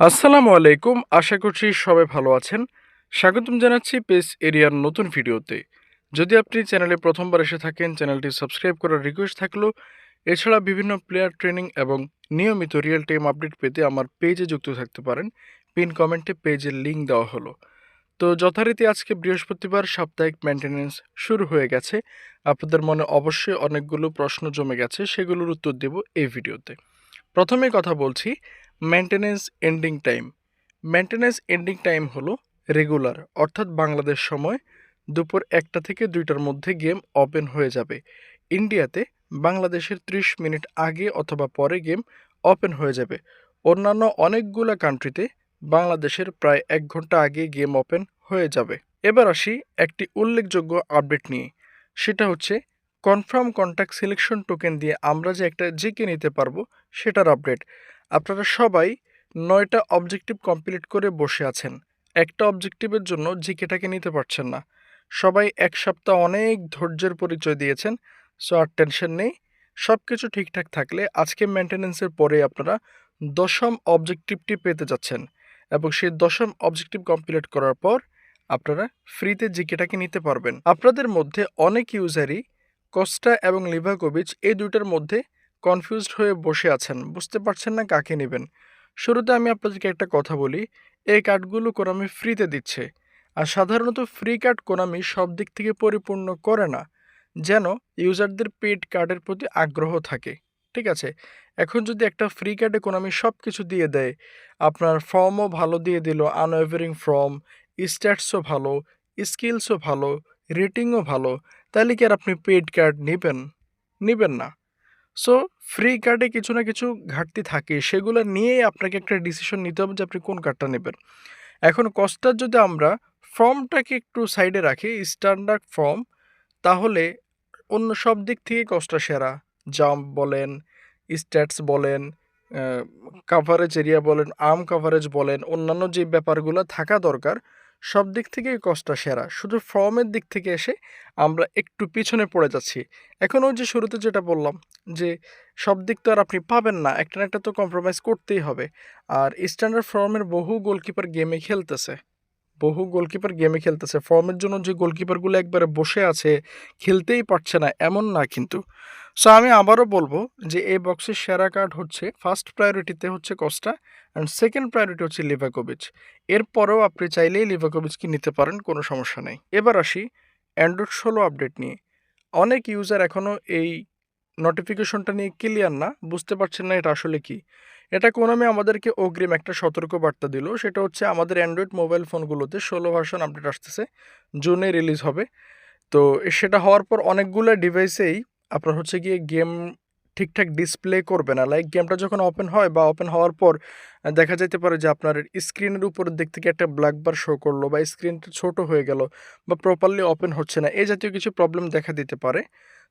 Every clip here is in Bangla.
আসসালামু আলাইকুম, আশা করছি সবাই ভালো আছেন। স্বাগতম জানাচ্ছি পেস এরিয়ার নতুন ভিডিওতে। যদি আপনি চ্যানেলে প্রথমবার এসে থাকেন, চ্যানেলটি সাবস্ক্রাইব করার রিকোয়েস্ট থাকল। এছাড়া বিভিন্ন প্লেয়ার ট্রেনিং এবং নিয়মিত রিয়েল টাইম আপডেট পেতে আমার পেজে যুক্ত থাকতে পারেন। পিন কমেন্টে পেজের লিঙ্ক দেওয়া হলো। তো যথারীতি আজকে বৃহস্পতিবার সাপ্তাহিক মেনটেনেন্স শুরু হয়ে গেছে। আপনাদের মনে অবশ্যই অনেকগুলো প্রশ্ন জমে গেছে, সেগুলোর উত্তর দেব এই ভিডিওতে। প্রথমে কথা বলছি maintenance ending time maintenance ending time হলো রেগুলার অর্থাৎ বাংলাদেশ সময় দুপুর একটা থেকে দুইটার মধ্যে গেম ওপেন হয়ে যাবে। ইন্ডিয়াতে বাংলাদেশের ত্রিশ মিনিট আগে অথবা পরে গেম ওপেন হয়ে যাবে। অন্যান্য অনেকগুলো কান্ট্রিতে বাংলাদেশের প্রায় এক ঘণ্টা আগে গেম ওপেন হয়ে যাবে। এবার আসি একটি উল্লেখযোগ্য আপডেট নিয়ে। সেটা হচ্ছে কনফার্ম কন্ট্যাক্ট সিলেকশন টোকেন দিয়ে আমরা যে একটা জিকে নিতে পারব, সেটার আপডেট আপনারা সবাই নয়টা অবজেক্টিভ কমপ্লিট করে বসে আছেন। একটা অবজেক্টিভের জন্য জিকেটাকে নিতে পারছেন না। সবাই এক সপ্তাহ অনেক ধৈর্যের পরিচয় দিয়েছেন সো আর টেনশন নেই। সব কিছু ঠিকঠাক থাকলে আজকে মেনটেন্যান্সের পরে আপনারা দশম অবজেক্টিভটি পেতে যাচ্ছেন এবং সেই দশম অবজেক্টিভ কমপ্লিট করার পর আপনারা ফ্রিতে জিকেটাকে নিতে পারবেন। আপনাদের মধ্যে অনেক ইউজারই কস্টা এবং লিভাকোভিচ এই দুইটার মধ্যে কনফিউজড হয়ে বসে আছেন, বুঝতে পারছেন না কাকে নেবেন। শুরুতে আমি আপনাদেরকে একটা কথা বলি, এই কার্ডগুলো কোনামি ফ্রিতে দিচ্ছে, আর সাধারণত ফ্রি কার্ড কোনামি সব দিক থেকে পরিপূর্ণ করে না, যেন ইউজারদের পেড কার্ডের প্রতি আগ্রহ থাকে, ঠিক আছে? এখন যদি একটা ফ্রি কার্ডে কোনামি সব কিছু দিয়ে দেয়, আপনার ফর্মও ভালো দিয়ে দিল আনওয়েভারিং ফর্ম স্ট্যাটসও ভালো স্কিলসও ভালো রেটিংও ভালো, তাহলে কি আর আপনি পেড কার্ড নেবেন? নেবেন না। সো ফ্রি কার্ডে কিছু না কিছু ঘাটতি থাকে। সেগুলো নিয়েই আপনাকে একটা ডিসিশন নিতে হবে যে আপনি কোন কার্ডটা নেবেন। এখন কস্টার যদি আমরা ফর্মটাকে একটু সাইডে রাখি স্ট্যান্ডার্ড ফর্ম তাহলে অন্য সব দিক থেকে কস্টা সেরা। জাম্প বলেন স্ট্যাটস বলেন কাভারেজ এরিয়া বলেন আর্ম কাভারেজ বলেন, অন্যান্য যে ব্যাপারগুলো থাকা দরকার সব দিক থেকে কষ্টটা সেরা। শুধু ফর্মের দিক থেকে এসে আমরা একটু পিছনে পড়ে যাচ্ছি। এখন ওই যে শুরুতে যেটা বললাম, যে সব দিক তো আর আপনি পাবেন না, একটা না একটা তো কম্প্রোমাইজ করতেই হবে। আর স্ট্যান্ডার্ড ফর্মের বহু গোলকিপার গেমে খেলতেছে। বহু গোলকিপার গেমে খেলতেছে। ফর্মের জন্য যে গোলকিপারগুলো একবারে বসে আছে, খেলতেই পারছে না, এমন না কিন্তু। সো আমি আবারও বলব যে, এই বক্সের সেরা কার্ড হচ্ছে ফার্স্ট প্রায়োরিটিতে হচ্ছে কস্টা অ্যান্ড সেকেন্ড প্রায়োরিটি হচ্ছে লিভাকোভিচ। এরপরেও আপনি চাইলেই লিভাকোভিচকে নিতে পারেন, কোনো সমস্যা নেই। এবার আসি অ্যান্ড্রয়েড ষোলো আপডেট নিয়ে। অনেক ইউজার এখনও এই নোটিফিকেশনটা নিয়ে ক্লিয়ার না, বুঝতে পারছেন না এটা আসলে কি। এটা কোনোমে আমাদেরকে অগ্রিম একটা সতর্ক বার্তা দিল। সেটা হচ্ছে আমাদের অ্যান্ড্রয়েড মোবাইল ফোনগুলোতে ষোলো ভার্সন আপডেট আসতেছে। জুনে রিলিজ হবে। তো সেটা হওয়ার পর অনেকগুলো ডিভাইসেই আপনার হচ্ছে গিয়ে গেম ঠিকঠাক ডিসপ্লে করবে না। লাইক গেমটা যখন ওপেন হয় বা ওপেন হওয়ার পর দেখা যেতে পারে যে আপনার স্ক্রিনের উপরের দিক থেকে একটা ব্ল্যাক বার শো করল বা স্ক্রিনটা ছোট হয়ে গেল বা প্রপারলি ওপেন হচ্ছে না এই জাতীয় কিছু প্রবলেম দেখা দিতে পারে।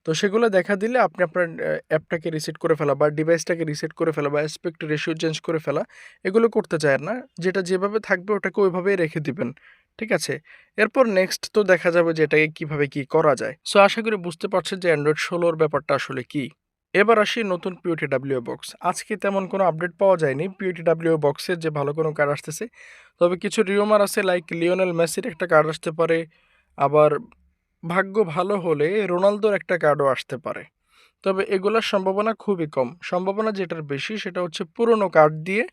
তো সেগুলো দেখা দিলে আপনি আপনার অ্যাপটাকে রিসেট করে ফেলা বা ডিভাইসটাকে রিসেট করে ফেলা বা অ্যাসপেক্ট রেশিও চেঞ্জ করে ফেলা, এগুলো করতে চায় না। যেটা যেভাবে থাকবে ওটাকে ওইভাবেই রেখে দিবেন, ঠিক আছে? এরপর নেক্সট তো দেখা যাবে যে এটাকে কীভাবে কী করা যায়। সো আশা করি বুঝতে পারছেন যে অ্যান্ড্রয়েড ষোলোর ব্যাপারটা আসলে কী। এবার আসি নতুন পিওটি ডাব্লিউ বক্স আজকে তেমন কোনো আপডেট পাওয়া যায়নি। পিওটি ডাব্লিউ বক্সের যে ভালো কোনো কার্ড আসতেছে, তবে কিছু রিওমার আছে লাইক লিওনেল মেসির একটা কার্ড আসতে পারে, আবার ভাগ্য ভালো হলে রোনালদোর একটা কার্ডও আসতে পারে। তবে এগুলোর সম্ভাবনা খুবই কম। সম্ভাবনা যেটার বেশি সেটা হচ্ছে পুরনো কার্ড দিয়ে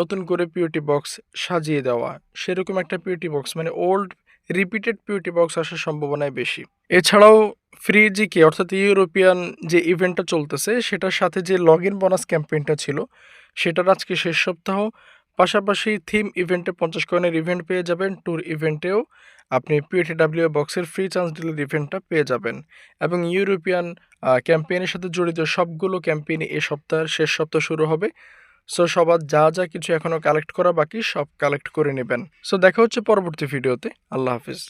নতুন করে পিওটি বক্স সাজিয়ে দেওয়া। সেরকম একটা পিওটি বক্স মানে ওল্ড রিপিটেড পিউটি বক্স আসার সম্ভাবনাই বেশি। এছাড়াও ফ্রি জিকে অর্থাৎ ইউরোপিয়ান যে ইভেন্টটা চলতেছে, সেটার সাথে যে লগ ইন বোনাস ক্যাম্পেইনটা ছিল, সেটার আজকে শেষ সপ্তাহ। পাশাপাশি থিম ইভেন্টে পঞ্চাশ কয়েনের ইভেন্ট পেয়ে যাবেন ট্যুর ইভেন্টেও আপনি পিউটি পিএটিডাব্লিউ বক্সের ফ্রি চান্স ডিলের ইভেন্টটা পেয়ে যাবেন। এবং ইউরোপিয়ান ক্যাম্পেইনের সাথে জড়িত সবগুলো ক্যাম্পেইন এ সপ্তাহের শেষ সপ্তাহ শুরু হবে। সো সবার যা যা কিছু এখনও কালেক্ট করা বাকি সব কালেক্ট করে নেবেন। সো দেখা হচ্ছে পরবর্তী ভিডিওতে আল্লাহ হাফিজ।